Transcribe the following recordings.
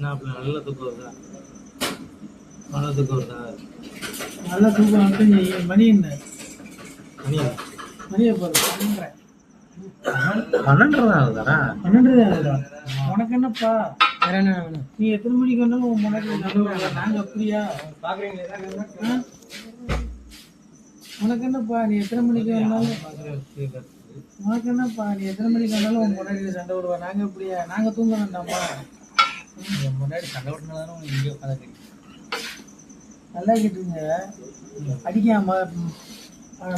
நான் நல்ல தூக்கம் வருதா? நல்ல தூக்கம் வருதா? நல்லா தூக்கம் வந்து நீ மணி என்ன? மணி மணியை பாரு பன்னெண்டரை. பன்னெண்டரை தான் ஆகுதாடா பன்னெண்டு ஆகுதா? உனக்கு என்னப்பா? வேற என்ன வேணும்? நீ எத்தனை மணிக்கு வந்தாலும் உன் முன்னாடி நடுவுல நாங்க அப்படியா? ஆ? உனக்கு என்னப்பா? நீ எத்தனை மணிக்கு வந்தாலும் உனக்கு என்னப்பா? நீ எத்தனை மணிக்கு வந்தாலும் உன் முன்னாடி சண்டை விடுவா நாங்க அப்படியா? நாங்க தூங்க வேண்டாமா? என் முன்னாடி சண்டை விட்டுனாலும் இங்கே உட்காந்து நல்லா கேட்டுருங்க அடிக்காம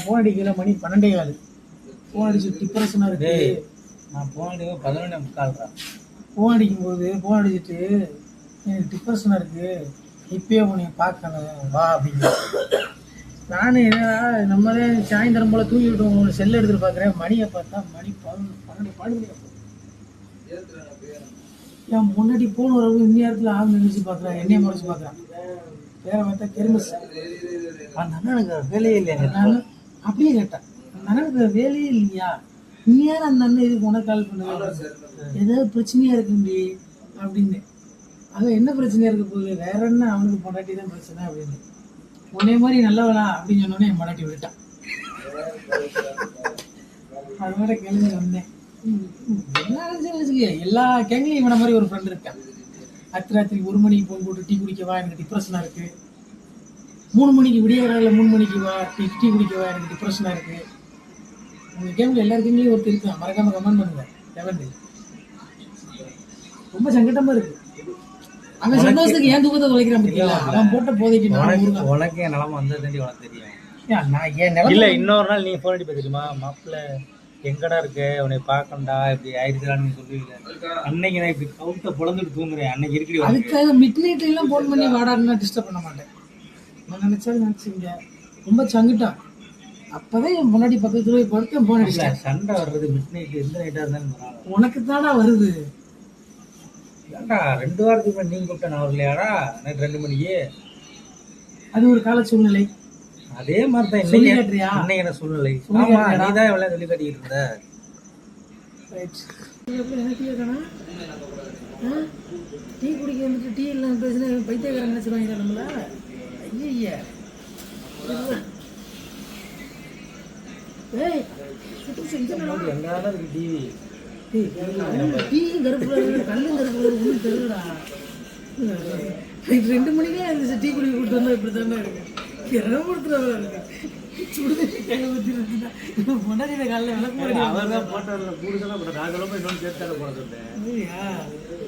போன் அடிக்கல மணி பன்னெண்டே காலு போன் அடிச்சு டிப்ரெஷனா இருக்கு. நான் போனது பதினொன்று முக்கால்ரா? போன் அடிக்கும்போது போன் அடிச்சிட்டு எனக்கு டிப்ரெஷனா இருக்கு. இப்பயே உன்னை பார்க்கணும் வா அப்படின்னு. நானும் என்னடா நம்மளே சாயந்தரம் போல தூங்கி விட்டு செல்ல எடுத்துட்டு பார்க்குறேன். மணியை பார்த்தா மணி பதினொன்று பன்னெண்டு பன்னெண்டு மணி என் முன்னாடி போன வரவு இந்த நேரத்தில் ஆள் நினைச்சு பார்க்குறேன். என்னைய மறைச்சு பார்க்குறான். வேற பார்த்தா கெருமஸ் அந்த அண்ணனுக்கு வேலையே இல்லையா நான் அப்படியே கேட்டேன். அந்த அண்ணனுக்கு வேலையே இல்லையா? யார் அந்த அண்ணன் இதுக்கு உனக்கு கால் பண்ணுது? ஏதாவது பிரச்சனையா இருக்குண்டி அப்படின்னு. அங்க என்ன பிரச்சனையா இருக்க போகுது? வேற என்ன? அவனுக்கு பொண்டாட்டி தான் பிரச்சனை அப்படின்னு. உன்னைய மாதிரி நல்லவளா அப்படின்னு சொன்னோடனே என் பொண்டாட்டி விட்டான் அது மாதிரி கிளம்பி வந்தேன். எல்லா கேங்லையும் இவன மாதிரி ஒரு ஃப்ரெண்ட் இருக்கான். அத்து ராத்திரி ஒரு மணிக்கு போன் போட்டு டீ குடிக்கவா எனக்கு டிப்ரெஷனா இருக்கு. மூணு மணிக்கு விடிய காலையில் மூணு மணிக்கு வா டீ டீ குடிக்கவா எனக்கு டிப்ரெஷனாக இருக்கு. உங்க கேம்ல எல்லா கேம்லயும் ஒருத்தர் இருக்கான். மறக்காம கமெண்ட் பண்ணுங்க. லெவன்த்து ரொம்ப சங்கடமா இருக்கு. அவன் சந்தோஷத்துக்கு ஏன் தூக்கத்தை தொலைக்கிறான் பத்தியா? அவன் போட்ட போதைக்கு நான் உனக்கு என் நிலமை வந்தது உனக்கு தெரியும். ஏன் நான் என் நிலைமை இல்ல இன்னொரு நாள் நீ போன் அடிப்ப தெரியுமா? மாப்பிள்ள எங்கடா இருக்க? உன்னை பார்க்கண்டா இப்படி ஆயிடுச்சுடான்னு நீ சொல்லுவீங்க. அன்னைக்கு நான் இப்படி கவுத்த புலந்துட்டு தூங்குறேன். அன்னைக்கு இருக்கடி அதுக்காக மிட் நைட்ல எல்லாம் ஃபோன் பண்ணி வாடான்னு டிஸ்டர்ப் பண்ண மாட்டேன். நான் நினைச்சாலும் நினைச்சுங்க ரொம்ப சங்கிட்டான் அப்பதான் என் முன்னாடி பக்கத்துல போய் படுத்து போன் அடிச்சேன் சண்டை வர்றது மிட் நைட் எந்த நைட்டா இருந்தாலும். உனக்கு தானா வருது. ஏன்டா ரெண்டு வாரத்துக்கு முன்னாடி நீங்க கூப்பிட்ட நான் வரலையாடா? நைட் ரெண்டு மணிக்கு. அது ஒரு கால சூழ்நிலை அதே மாதிரி தான் இன்னைக்கு என்ன சூழ்நிலை? ஆமா? நீ தான் எவ்வளவு சொல்லி காட்டிக்கிட்டு இருந்த டீ குடிக்க வந்துட்டு டீ இல்லாம பேசினா பைத்தியக்காரன் நினைச்சிருவாங்க நம்மள? ஐயா ஏய் இருக்கு டிவி டீயும் கருப்பு கல்லும் கருப்பு தெரியலடா. நைட் ரெண்டு மணிக்கே இருந்துச்சு டீ குடிக்க வந்தா இப்படி தானே இருக்கு. முன்னாடி காலையில் விளக்கு அவர் தான் போட்டார்ல கூடுதலா போட்ட நான் சொல்லும்போது இன்னொன்று சேர்த்தால போட சொன்னேன்.